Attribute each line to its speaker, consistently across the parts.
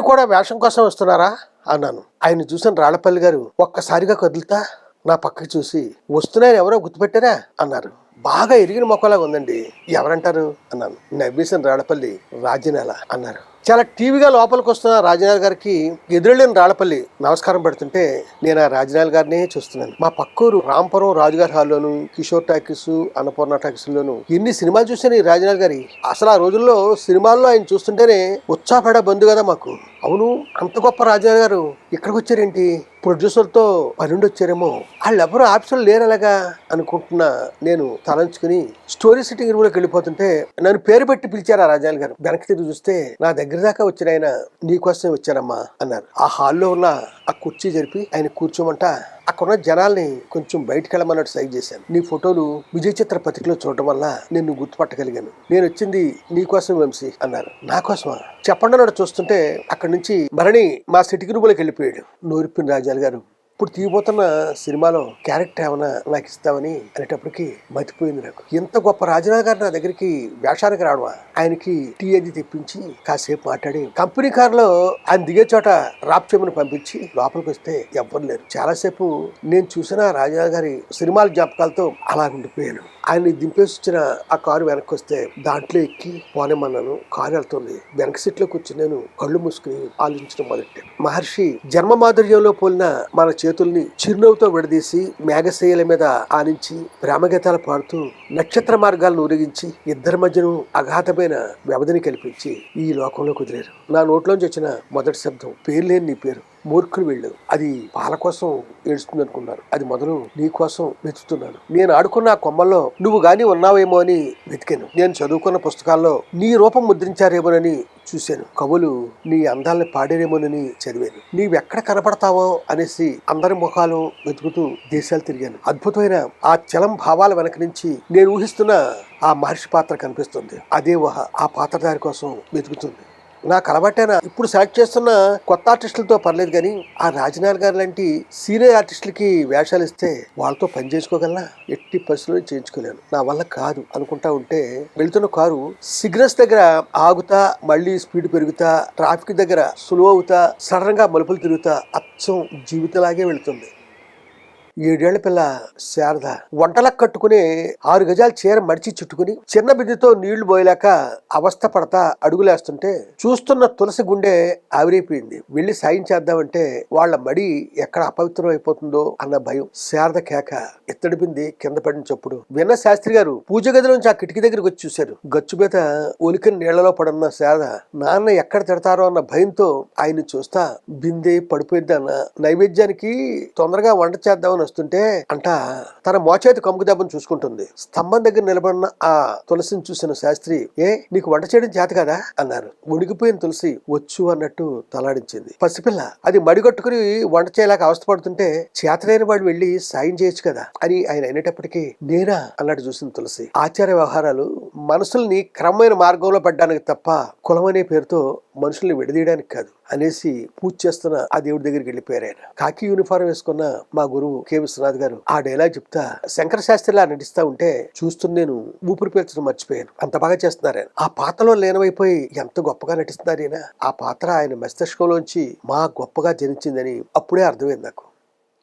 Speaker 1: మీరు కూడా వేషం కోసం వస్తున్నారా? అన్నాను. ఆయన చూసిన రాళ్ళపల్లి గారు ఒక్కసారిగా కదులుతా నా పక్కకి చూసి వస్తున్నాయని ఎవరో గుర్తుపెట్టారా? అన్నారు. బాగా ఎరిగిన మొక్కలాగా ఉందండి ఎవరంటారు? అన్నాను. నవ్వేసిన రాళ్ళపల్లి రాజనేల అన్నారు. చాలా టీవీగా లోపలికి వస్తున్న రాజనాల్ గారికి ఎదురెళ్ళిన రాళ్ళపల్లి నమస్కారం పెడుతుంటే నేను ఆ రాజనాల్ గారినే చూస్తున్నాను. మా పక్కూరు రాంపురం రాజుగారి హాల్లోను కిషోర్ టాకీస్ అన్నపూర్ణ టాకీస్లోను ఎన్ని సినిమాలు చూశాను ఈ రాజనాల్ గారి? అసలు ఆ రోజుల్లో సినిమాల్లో ఆయన చూస్తుంటేనే ఉత్సాహపడ బంధు కదా మాకు. అవును అంత గొప్ప రాజా గారు ఇక్కడికి వచ్చారేంటి? ప్రొడ్యూసర్తో పన్నెండు వచ్చారేమో. వాళ్ళెవరూ ఆప్షన్ ఆఫీసులు లేరు అలాగా అనుకుంటున్నా నేను తలంచుకుని స్టోరీ సిట్టింగ్ రూమ్లోకి వెళ్ళిపోతుంటే నన్ను పేరు పెట్టి పిలిచారు ఆ రాజాల్ గారు. వెనక్కి తిరిగి చూస్తే నా దగ్గర దాకా వచ్చిన ఆయన నీకోసమే వచ్చారమ్మా అన్నారు. ఆ హాల్లో ఉన్న ఆ కుర్చీ జరిపి ఆయన కూర్చోమంట. అక్కడున్న జనాల్ని కొంచెం బయటకు వెళ్ళమన్నట్టు సైజ్ చేశాను. నీ ఫోటోలు విజయ చిత్ర పత్రికలో చూడటం వల్ల నేను గుర్తుపట్టగలిగాను. నేను వచ్చింది నీకోసం వంశీ అన్నారు. నా కోసమా? చెప్పండి అన్నట్టు చూస్తుంటే అక్కడి నుంచి భరణి మా సిటీ గ్రూపులకు వెళ్ళిపోయాడు. నూరిపిన్ రాజాలు గారు ఇప్పుడు తీయబోతున్న సినిమాలో క్యారెక్టర్ ఏమైనా నాకు ఇస్తామని అనేటప్పటికి మతిపోయింది నాకు. ఎంత గొప్ప రాజనాథ్ గారు నా దగ్గరికి వేషానికి రావడమా? ఆయనకి టీ అది తెప్పించి కాసేపు మాట్లాడి కంపెనీ కారులో ఆయన దిగే చోట రాప్ చేయమని పంపించి లోపలికి వస్తే ఎవ్వరు లేరు. చాలాసేపు నేను చూసిన రాజనాథ్ గారి సినిమాల జ్ఞాపకాలతో అలా ఉండిపోయాను. ఆయన దింపేసి వచ్చిన ఆ కారు వెనక్కి వస్తే దాంట్లో ఎక్కి పోనేమన్నాను కారు వెళ్తుంది. వెనక సీట్లో కూర్చుని నేను కళ్ళు మూసుకుని ఆలోచించడం మొదలెట్టాను. మహర్షి జన్మ మాధుర్యంలో పోలిన మన చే చేతుల్ని చిరునవ్వుతో విడదీసి మేఘశైల మీద ఆనించి ప్రేమగీతాలు పాడుతూ నక్షత్ర మార్గాలను ఊరేగించి ఇద్దరి మధ్యను అఘాతమైన వ్యవధిని కల్పించి ఈ లోకంలో కుదిరారు నా నోట్లోంచి వచ్చిన మొదటి శబ్దం పేరు లేని నీ పేరు. మూర్ఖులు వీళ్ళు. అది పాల కోసం ఏడుస్తుంది అనుకున్నారు అది మొదలు నీ కోసం వెతుకుతున్నాను. నేను ఆడుకున్న కొమ్మల్లో నువ్వు గాని ఉన్నావేమో అని వెతికాను. నేను చదువుకున్న పుస్తకాల్లో నీ రూపం ముద్రించారేమోనని చూశాను. కవులు నీ అందాలని పాడేరేమోనని చదివాను. నీవెక్కడ కనపడతావో అనేసి అందరి ముఖాలు వెతుకుతూ దేశాలు తిరిగాను. అద్భుతమైన ఆ చలం భావాల వెనక నుంచి నేను ఊహిస్తున్న ఆ మహర్షి పాత్ర కనిపిస్తుంది. అదే ఊహ ఆ పాత్రధారి కోసం వెతుకుతుంది. నాకు అలవాటేనా ఇప్పుడు సెలెక్ట్ చేస్తున్న కొత్త ఆర్టిస్టులతో పర్లేదు కానీ ఆ రాజనాల్ గారు లాంటి సీనియర్ ఆర్టిస్టులకి వేషాలు ఇస్తే వాళ్ళతో పని చేసుకోగలనా? ఎట్టి పరిస్థితుల్లో చేయించుకోలేను. నా వల్ల కాదు అనుకుంటా ఉంటే వెళ్తున్న కారు సిగ్నల్స్ దగ్గర ఆగుతా మళ్ళీ స్పీడ్ పెరుగుతా ట్రాఫిక్ దగ్గర సులువు అవుతా సడన్గా మలుపులు తిరుగుతా అచ్చం జీవితంలాగే వెళుతుంది. ఏడేళ్ళ పిల్ల శారద వంటలకు కట్టుకుని ఆరు గజాల చీర మడిచి చుట్టుకుని చిన్న బిడ్డతో నీళ్ళు పోయలేక అవస్థ పడతా అడుగులేస్తుంటే చూస్తున్న తులసి గుండె ఆవిరైపోయింది. వెళ్ళి సాయం చేద్దామంటే వాళ్ళ మడి ఎక్కడ అపవిత్రం అయిపోతుందో అన్న భయం శారద కేక ఎత్తడిపింది కింద పడిన చప్పుడు విన్న శాస్త్రి గారు పూజ గది నుంచి ఆ కిటికీ దగ్గరికి వచ్చి చూశారు. గచ్చు మీద ఒలికిన నీళ్ళలో పడున్న శారద నాన్న ఎక్కడ తిడతారో అన్న భయంతో ఆయన్ని చూస్తా బిందె పడిపోయిద్దన్న నైవేద్యానికి తొందరగా వంట చేద్దామని వస్తుంటే అంట తన మోచేతి కమ్ముకు దెబ్బను చూసుకుంటుంది. స్తంభం దగ్గర నిలబడిన ఆ తులసిని చూసిన శాస్త్రి ఏ నీకు వంట చేయడం చేత కదా? అన్నారు. ఉడికిపోయిన తులసి వచ్చు అన్నట్టు తలాడించింది. పసిపిల్ల అది మడిగొట్టుకుని వంట చేయలేక అవస్థపడుతుంటే చేతలేని వాడు వెళ్ళి సాయం చేయొచ్చు కదా? అని ఆయన అయినప్పటికీ నేనా? అన్నట్టు చూసిన తులసి. ఆచార వ్యవహారాలు మనసుల్ని క్రమమైన మార్గంలో పడ్డానికి తప్ప కులం అనే పేరుతో మనుషుల్ని విడదీయడానికి కాదు అనేసి పూజ చేస్తున్న ఆ దేవుడి దగ్గరికి వెళ్ళిపోయారు ఆయన. కాకి యూనిఫారం వేసుకున్న మా గురువు కె విశ్వనాథ్ గారు ఆ డైలాగ్ చెప్తా శంకర శాస్త్రిలా నటిస్తా ఉంటే చూస్తూ నేను ఊపిరి పీల్చడం మర్చిపోయాను. అంత బాగా చేస్తున్నారు ఆయన. ఆ పాత్రలో లీనమైపోయి ఎంత గొప్పగా నటిస్తున్నారు ఆయన ఆ పాత్ర ఆయన మస్తిష్కంలోంచి మా గొప్పగా జనించిందని అప్పుడే అర్థమైంది నాకు.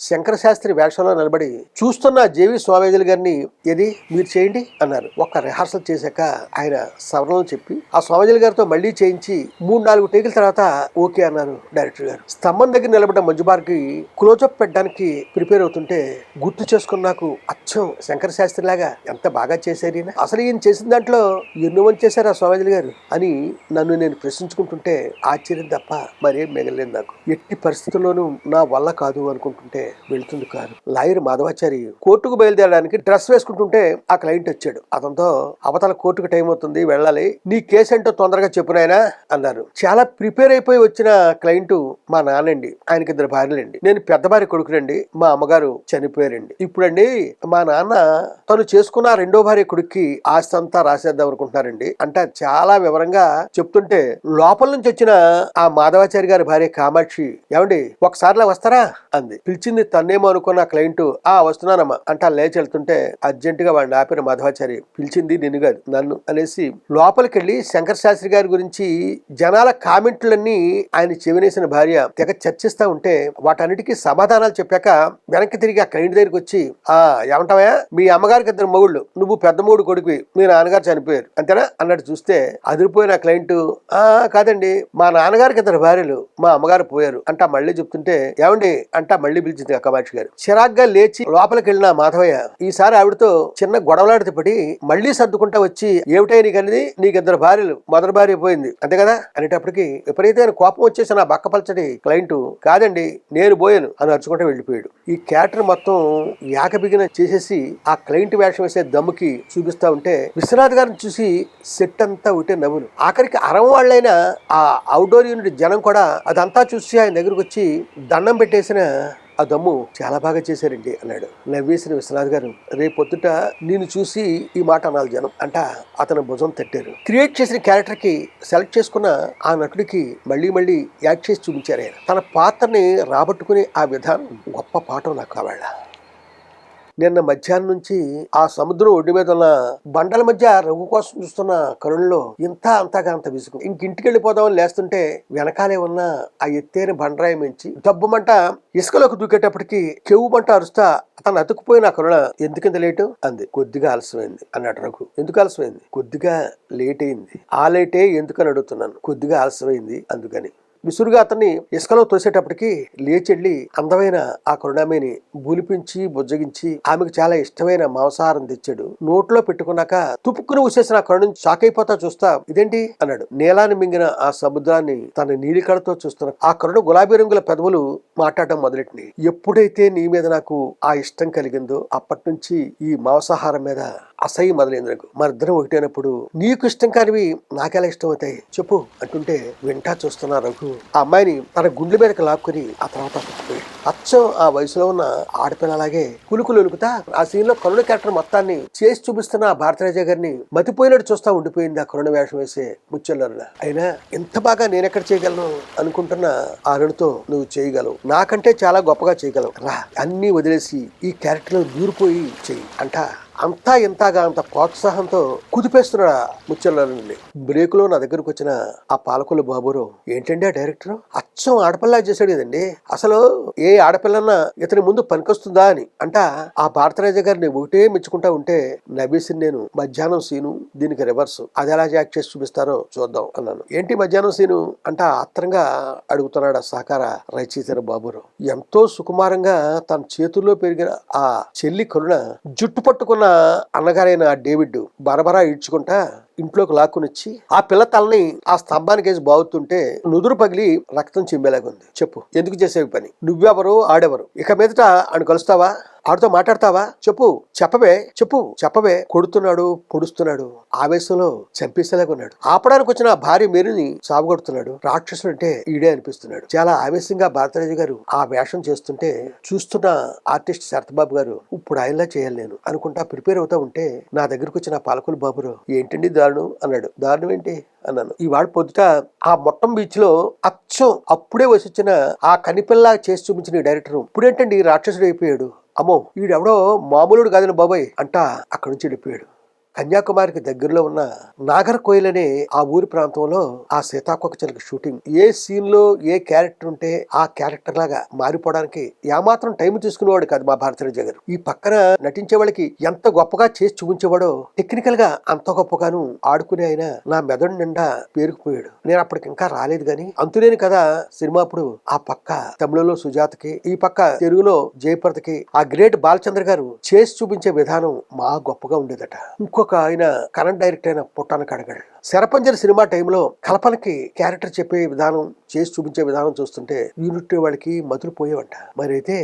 Speaker 1: శంకరశాస్త్రి వేషంలో నిలబడి చూస్తున్న జేవి స్వామీజులు గారిని ఏది మీరు చేయండి అన్నారు. ఒక రిహార్సల్ చేశాక ఆయన సవరణలు చెప్పి ఆ స్వామీజుల గారితో మళ్ళీ చేయించి మూడు నాలుగు టేకుల తర్వాత ఓకే అన్నారు డైరెక్టర్ గారు. స్తంభం దగ్గర నిలబడ్డ మంజుబార్కి క్లోజప్ పెట్టడానికి ప్రిపేర్ అవుతుంటే గుర్తు చేసుకున్న నాకు అచ్చం శంకర శాస్త్రి లాగా ఎంత బాగా చేశారు ఈయన? అసలు ఈయన చేసిన దాంట్లో ఎన్నో మంది చేశారు ఆ స్వామీజులు గారు అని నన్ను నేను ప్రశ్నించుకుంటుంటే ఆశ్చర్యం తప్ప మరేం మిగలేదు నాకు. ఎట్టి పరిస్థితుల్లోనూ నా వల్ల కాదు అనుకుంటుంటే వెళ్తుంది కారు. లాయర్ మాధవాచారి కోర్టుకు బయలుదేరడానికి డ్రెస్ వేసుకుంటుంటే ఆ క్లయింట్ వచ్చాడు. అతనితో అవతల కోర్టుకు టైం అవుతుంది వెళ్ళాలి. నీ కేసు ఏంటో తొందరగా చెప్పునైనా అన్నారు. చాలా ప్రిపేర్ అయిపోయి వచ్చిన క్లయింట్ మా నాన్నండి ఆయనకి ఇద్దరు భార్యలండి. నేను పెద్ద భార్య కొడుకునండి మా అమ్మగారు చనిపోయారండి. ఇప్పుడండి మా నాన్న తను చేసుకున్న రెండో భార్య కొడుక్కి ఆస్తి అంతా రాసేద్దాం అనుకుంటున్నారండి. అంటే చాలా వివరంగా చెప్తుంటే లోపల నుంచి వచ్చిన ఆ మాధవాచారి గారి భార్య కామాక్షి ఏమండి ఒకసారిలా వస్తారా? అంది. పిలిచింది తన్నేమో అనుకున్న క్లయింట్ ఆ వస్తున్నానమ్మా అంటే లేచి వెళ్తుంటే అర్జెంట్గా వాడిని ఆపిన మాధవాచారి పిలిచింది నిన్ను కాదు నన్ను అనేసి లోపలికి వెళ్ళి శంకర్ శాస్త్రి గారి గురించి జనాల కామెంట్లన్నీ ఆయన చెవినేసిన భార్య తెగ చర్చిస్తా ఉంటే వాటన్నిటికీ సమాధానాలు చెప్పాక వెనక్కి తిరిగి ఆ క్లయింట్ దగ్గరికి వచ్చి ఆ ఏమంటావా మీ అమ్మగారికి ఇద్దరు మొగుళ్ళు నువ్వు పెద్ద మూడు కొడుకువి మీ నాన్నగారు చనిపోయారు అంతేనా? అన్నట్టు చూస్తే అదిరిపోయిన క్లయింట్ ఆ కాదండి మా నాన్నగారికి ఇద్దరు భార్యలు మా అమ్మగారు పోయారు అంటా మళ్ళీ చెప్తుంటే ఏమండి? అంటా మళ్ళీ పిలిచింది అక్కమాక్షి గారు. చిరాగ్గా లేచి లోపలికి వెళ్ళిన మాధవయ్య ఈసారి ఆవిడతో చిన్న గొడవలాడితే పడి మళ్ళీ సర్దుకుంటా వచ్చి ఏమిటై నీకు అనేది నీకు ఇద్దరు భార్యలు మొదటి భార్య పోయింది. అంతే కదా? అనేటప్పటికి విపరీతమైన కోపం వచ్చేసి నా బక్కపలచడి క్లయింట్ కాదండి నేను పోయాను అని అరుచుకుంటూ వెళ్ళిపోయాడు. ఈ క్యారెక్టర్ మొత్తం ఏకబిగిన చేసేసి ఆ క్లయింట్ వేషం వేసే దమ్ముకి చూపిస్తా ఉంటే విశ్వనాథ్ గారిని చూసి సెట్ అంతా ఉంటే నవ్వులు ఆఖరికి అరం వాళ్ళైన ఆ అవుట్డోర్ యూనిట్ జనం కూడా అదంతా చూసి ఆయన దగ్గరకు వచ్చి దండం పెట్టేసిన ఆ దమ్ము చాలా బాగా చేశారండి అన్నాడు. నవ్వేసిన విశ్వనాథ్ గారు రేపొద్దుట నేను చూసి ఈ మాట అనాలి జనం అంట అతను భుజం తట్టారు. క్రియేట్ చేసిన క్యారెక్టర్కి సెలెక్ట్ చేసుకున్న ఆ నటుడికి మళ్ళీ మళ్ళీ యాక్ట్ చేసి చూపించారు ఆయన. తన పాత్రని రాబట్టుకునే ఆ విధానం గొప్ప పాఠం నాకు కావాళ్ళ నిన్న మధ్యాహ్నం నుంచి ఆ సముద్రం ఒడ్డు మీద ఉన్న బండల మధ్య రఘు కోసం చూస్తున్న కరుణలో ఇంత అంతగా అంత విసుగు. ఇంకింటికి వెళ్ళిపోదామని లేస్తుంటే వెనకాలే ఉన్న ఆ ఎత్తైన బండరాయి మించి దబ్బుమంట ఇసుకలోకి దూకేటప్పటికి కెవ్వు మంట అరుస్తా అతను అతుకుపోయిన కరుణ ఎందుకింత లేటు? అంది. కొద్దిగా ఆలస్యమైంది అన్నాడు రఘు. ఎందుకు ఆలస్యమైంది కొద్దిగా లేట్ అయింది. ఆ లేటే ఎందుకని అడుగుతున్నాను? కొద్దిగా ఆలస్యమైంది అందుకని. విసురుగా అతన్ని ఇసుకలో తోసేటప్పటికి లేచెళ్ళి అందమైన ఆ కరుణామేని బూలిపించి బుజ్జగించి ఆమెకు చాలా ఇష్టమైన మాంసాహారం తెచ్చాడు. నోట్లో పెట్టుకున్నాక తుప్పుకుని ఊసేసిన ఆ కరుణ షాక్ అయిపోతా చూస్తా ఇదేంటి అన్నాడు. నీలాన్ని మింగిన ఆ సముద్రాన్ని తన నీలికళతో చూస్తున్న ఆ కరుణ గులాబీ రంగుల పెదవులు మాట్లాడటం మొదలెట్టింది ఎప్పుడైతే నీ మీద నాకు ఆ ఇష్టం కలిగిందో అప్పటి నుంచి ఈ మాంసాహారం మీద అసహ్యం మొదలైంది నాకు. మరిద్దరం ఒకటైనప్పుడు నీకు ఇష్టం కానివి నాకెలా ఇష్టం అవుతాయి చెప్పు అంటుంటే వింటా చూస్తున్న రఘు ఆ అమ్మాయిని తన గుండె మీదకి లాక్కుని ఆ తర్వాత అచ్చం ఆ వయసులో ఉన్న ఆడపిల్లలాగే కులుకులు ఉలుకుతా ఆ సీన్లో కరుణ క్యారెక్టర్ మొత్తాన్ని చేసి చూపిస్తున్న ఆ భారతరాజ గారిని మతిపోయినట్టు చూస్తా ఉండిపోయింది ఆ కరుణ వేషం వేసే ముచ్చల్లరుల అయినా ఎంత బాగా నేనెక్కడ చేయగలను అనుకుంటున్న ఆ నువ్వు చేయగలవు. నాకంటే చాలా గొప్పగా చేయగలవు. రా అన్ని వదిలేసి ఈ క్యారెక్టర్లో దూరిపోయి చెయ్యి అంట అంతా ఇంతగా అంత ప్రోత్సాహంతో కుదిపేస్తున్నాడు ఆ ముచ్చల్లని బ్రేక్లో నా దగ్గరకు వచ్చిన ఆ పాలకుల బాబురావు ఏంటండి ఆ డైరెక్టర్? అచ్చం ఆడపిల్ల చేశాడు కదండి. అసలు ఏ ఆడపిల్లన్నా ఇతని ముందు పనికొస్తుందా అని. అంట ఆ భారతరాజ గారిని ఒకటే మెచ్చుకుంటా ఉంటే నవ్వేసింది నేను. మధ్యాహ్నం సీను దీనికి రివర్స్. అది ఎలా యాక్ట్ చేసి చూపిస్తారో చూద్దాం అన్నాను. ఏంటి మధ్యాహ్నం సీను? అంట ఆత్రంగా అడుగుతున్నాడు సహకార రచయిత బాబురావు ఎంతో సుకుమారంగా తన చేతుల్లో పెరిగిన ఆ చెల్లి కరుణ జుట్టు పట్టుకున్న అన్నగారైన డేవిడ్ బరబరా ఈడ్చుకుంటా ఇంట్లోకి లాక్కుని వచ్చి ఆ పిల్ల తలని ఆ స్తంభానికి వేసి బాగుతుంటే నుదురు పగిలి రక్తం ఉంది. చెప్పు ఎందుకు చేసేవి పని? నువ్వెవరు? ఆడెవరు? ఇక మీదట ఆయన కలుస్తావా? ఆడితో మాట్లాడతావా? చెప్పు చెప్పవే చెప్పు చెప్పవే. కొడుతున్నాడు పొడుస్తున్నాడు ఆవేశంలో చంపేసేలాగా ఉన్నాడు. ఆపడానికి వచ్చిన భార్య మేరుని సాగుకొడుతున్నాడు రాక్షసుడు అంటే ఈడే అనిపిస్తున్నాడు. చాలా ఆవేశంగా భారతరాజు గారు ఆ వేషం చేస్తుంటే చూస్తున్న ఆర్టిస్ట్ శరత్బాబు గారు ఇప్పుడు ఆయనలా చేయాలి నేను అనుకుంటా ప్రిపేర్ అవుతా ఉంటే నా దగ్గరకు వచ్చిన పాలకులు బాబురు ఏంటండి దారుణం అన్నాడు. దారుణం ఏంటి? అన్నాను. ఈ వాడు పొద్దుట ఆ మొట్టం బీచ్లో అచ్చం అప్పుడే వచ్చిన ఆ కనిపిల్లా చేసి చూపించిన ఈ డైరెక్టర్ ఇప్పుడేంటండి? రాక్షసుడు అయిపోయాడు. అమ్మో వీడెవడో మామూలుడు కాదని బాబాయ్ అంట అక్కడి నుంచి వెళ్ళిపోయాడు. కన్యాకుమారికి దగ్గరలో ఉన్న నాగర్కోయిల్ అనే ఆ ఊరి ప్రాంతంలో ఆ సీతాకోక చిలక షూటింగ్. ఏ సీన్లో ఏ క్యారెక్టర్ ఉంటే ఆ క్యారెక్టర్ లాగా మారిపోవడానికి ఏమాత్రం టైం తీసుకునేవాడు కాదు మా భారతరాజ గారు. ఈ పక్కన నటించే వాళ్ళకి ఎంత గొప్పగా చేసి చూపించేవాడో టెక్నికల్గా అంత గొప్పగాను ఆడుకునే ఆయన నా మెదడు నిండా పేరుకుపోయాడు. నేను అప్పటికి ఇంకా రాలేదు గాని అంతులేని కదా సినిమా అప్పుడు ఆ పక్క తమిళలో సుజాతకి ఈ పక్క తెలుగులో జయప్రదకి ఆ గ్రేట్ బాలచంద్ర గారు చేసి చూపించే విధానం మా గొప్పగా ఉండేదట. ఇంకొక ఒక ఆయన కరెంట్ డైరెక్టర్ అయిన పుట్టానికి అడగాడు. శరపంజరి సినిమా టైంలో కల్పనకి క్యారెక్టర్ చెప్పే విధానం చేసి చూపించే విధానం చూస్తుంటే యూనిట్ వాళ్ళకి మధులు పోయేవంట మరి అయితే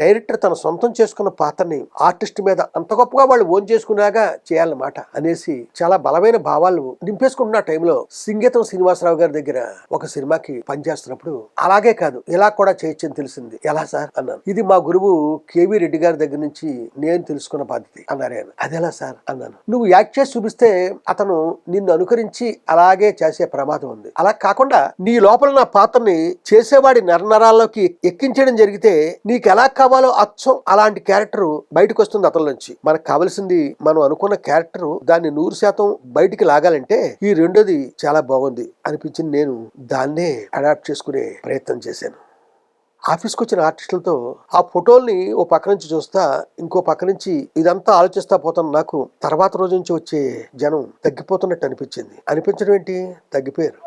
Speaker 1: డైరెక్టర్ తన సొంతం చేసుకున్న పాత్రని ఆర్టిస్ట్ మీద అంత గొప్పగా వాళ్ళు ఓన్ చేసుకున్నాగా చేయాలన్నమాట అనేసి చాలా బలమైన భావాలు నింపేసుకుంటున్న టైంలో సింగీతం శ్రీనివాసరావు గారి దగ్గర ఒక సినిమాకి పనిచేస్తున్నప్పుడు అలాగే కాదు ఇలా కూడా చేయొచ్చని తెలిసింది. ఎలా సార్? అన్నాను ఇది మా గురువు కేవీ రెడ్డి గారి దగ్గర నుంచి నేను తెలుసుకున్న బాధ్యత అన్నారు ఆయన. అదెలా సార్? అన్నాను. నువ్వు యాక్ట్ చేసి చూపిస్తే అతను నిన్ను అనుకరించి అలాగే చేసే ప్రమాదం ఉంది. అలా కాకుండా నీ లోపల నా పాత్రని చేసేవాడి నరనరాల్లోకి ఎక్కించడం జరిగితే నీకు ఎలా కావాలో అచ్చం అలాంటి క్యారెక్టర్ బయటకు వస్తుంది అతని నుంచి. మనకు కావలసింది మనం అనుకున్న క్యారెక్టర్ దాన్ని నూరు శాతం బయటికి లాగాలంటే ఈ రెండోది చాలా బాగుంది అనిపించింది. నేను దాన్నే అడాప్ట్ చేసుకునే ప్రయత్నం చేశాను. ఆఫీస్కి వచ్చిన ఆర్టిస్టులతో ఆ ఫోటోల్ని ఓ పక్క నుంచి చూస్తా ఇంకో పక్క నుంచి ఇదంతా ఆలోచిస్తా పోతాను నాకు తర్వాత రోజు నుంచి వచ్చే జనం తగ్గిపోతున్నట్టు అనిపించింది. అనిపించడం ఏంటి? తగ్గిపోయారు.